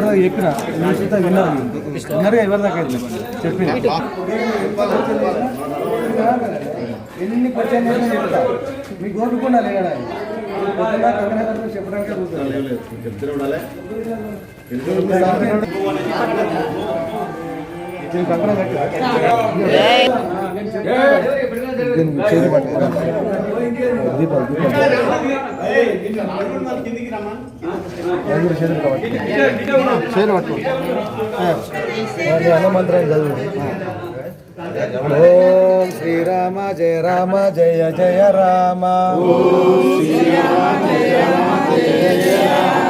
ఇదివరకు చెప్పిన నేను చూస్తా విన్నారు విన్నారుగా ఎవరి దాకా అయితే చెప్పిన. ఎన్ని క్వశ్చన్ చెప్తా. మీకు ఓపికకుండా లేడా? చెప్పడానికి చేతులు కాబట్టి చేతులు పట్టు అన్న మంత్రాన్ని చదువు ఓం శ్రీరామ జయ రామ జయ జయ రామ ఓం శ్రీరామ జయ రామ జయ జయ రామ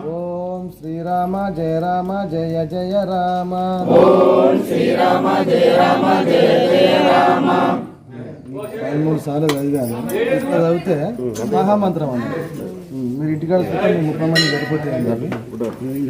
శ్రీరామ జయ రామ జయ జయ రామ. ఓం శ్రీరామ జయ రామ జయ జయ రామ మూడు సార్లు చదివాను చదివితే మహామంత్రం అన్న మీరు ఇంటికాడ మీ ముప్పై మంది సరిపోతాయి అన్నారు ఆయన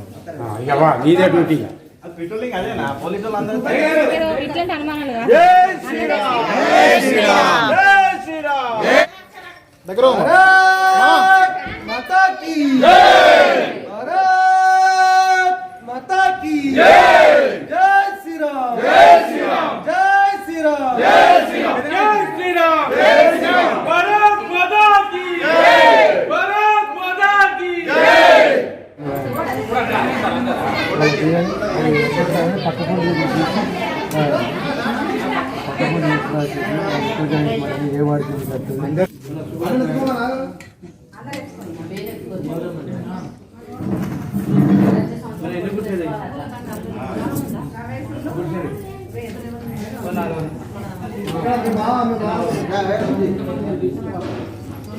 నీదే డ్యూటీ పెట్రోలింగ్ అదేనా? పోలీసు వాళ్ళందరూ మీరు ఇట్లాంటి అనుమానాలు కాదు. దగ్గర మాతా కీ భారత్ మాతా కీ జై శ్రీరామ్ జై శ్రీరామ్ జై శ్రీరామ్ జై శ్రీరామ్ జై శ్రీరామ్ జై శ్రీరామ్ భారత్ మాతా కీ జై భారత్ మాతా కీ జై ఏ వాడికి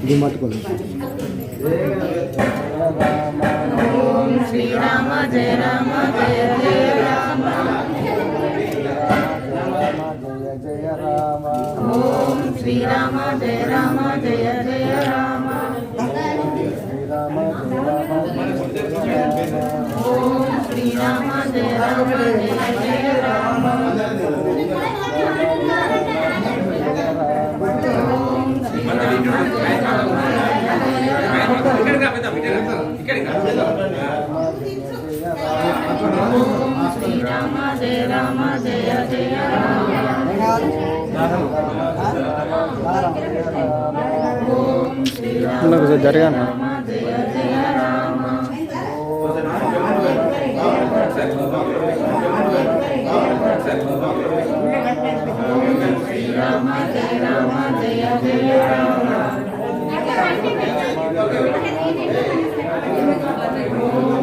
ఇది మట్టుకోండి శ్రీరామ జయ రామ జయ జయ రామ జయ జయ రామ ఓం శ్రీరామ జయ రామ జయ జయ రామ శ్రీరామ జయ రామ ఓం శ్రీరామ జయ రామ జయ జయ రామ శ్రీరామ జయ రామ జయ జయ రామ ఓం శ్రీరామ జరగాను రామ జయ జయ రామ శ్రీరామ జయ రామ జయ జయ రామ ఓం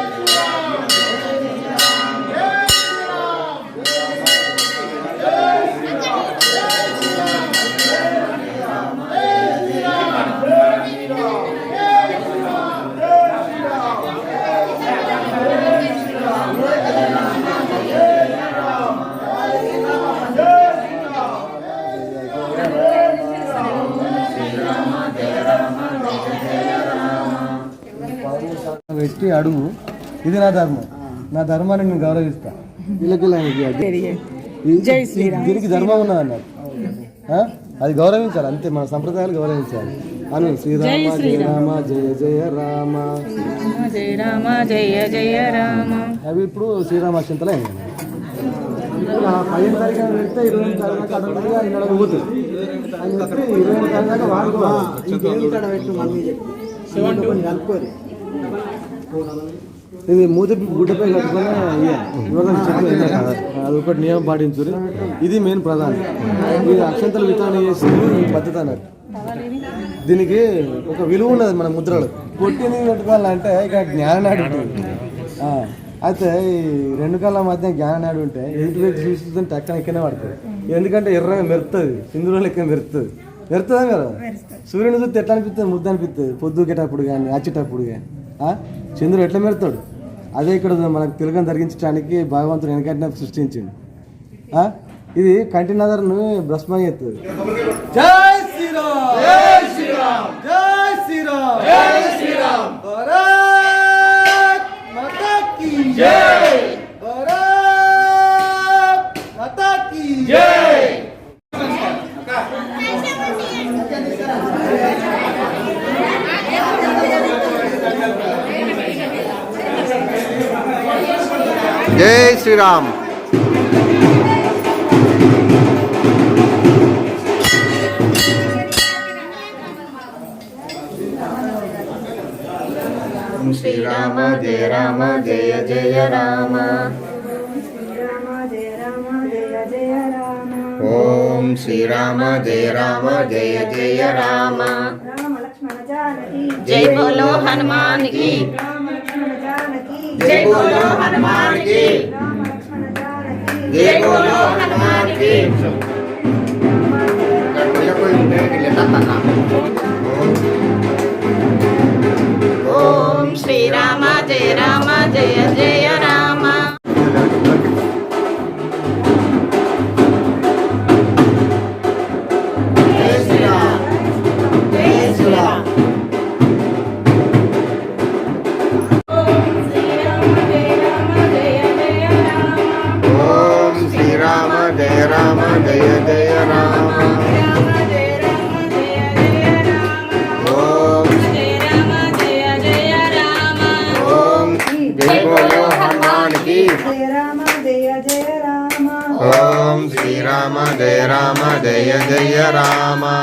పెట్టి అడుగు. ఇది నా ధర్మం. నా ధర్మాన్ని నేను గౌరవిస్తా. శ్రీరామ్. దీనికి ధర్మం ఉన్నది అన్నారు ఆ? అది గౌరవించాలి. అంతే మన సంప్రదాయాలు గౌరవించాలి. అను శ్రీరామ జయ రామ జయ జయ రామ. జయ రామ జయ జయ రామ. అవి ఇప్పుడు అయింది ఇప్పుడు ఆ పదిహేను తారీఖు పెడితే ఇరవై ఎనిమిది తారీఖు పోతుంది. అని చెప్పి ఇరవై ఎనిమిది తారీఖు దాకా వాడుకోవాలి. ఇది మూత గుడ్డపై కట్టుకుని అది ఒకటి నియమం పాటించురు ఇది మెయిన్ ప్రధానం. ఇది అక్షంతలు వితరణ చేసి పద్ధతి అన్నట్టు దీనికి ఒక విలువ ఉన్నది మన ముద్రలు. పొట్టిని పెట్టుకోవాలంటే ఇక ఆ, అయితే ఈ రెండు కాళ్ళ మధ్య జ్ఞానాడు ఉంటే ఎదుటి వ్యక్తి చూస్తుంటే టక్కన ఎక్కనే పడుతుంది. ఎందుకంటే ఎర్రగా మెరుతుంది సింధులో లెక్క మెరుతుంది మెరుతుందా కదా? సూర్యుని చూస్తే ఎట్లా అనిపిస్తుంది? ముద్ద అనిపిస్తుంది. పొద్దుకేటప్పుడు కానీ వచ్చేటప్పుడు కానీ. చంద్రుడు ఎట్లా మెరుతాడు? అదే ఇక్కడ మనకు తిలకం జరిగించడానికి భగవంతుడు వెనకటిన సృష్టించిండు. ఆ? ఇది కంటి నగర్ను భ్రష్మం చేస్తుంది జై శ్రీరామ్! జై శ్రీరామ్! జై శ్రీరామ్! జై శ్రీరామ్! జై భారత్ మాతా కీ జై జై శ్రీరామ్. శ్రీరామ జయ రామ జయ జయ రామ. ఓం శ్రీరామ జయ రామ జయ జయ రామ. జై బోలో హనుమాన్ జై బోలో హనుమాన్ కి జై బోలో హనుమాన్కి ఓం శ్రీరామ జయ రామ జయ జయ రామ జై జయ రామా.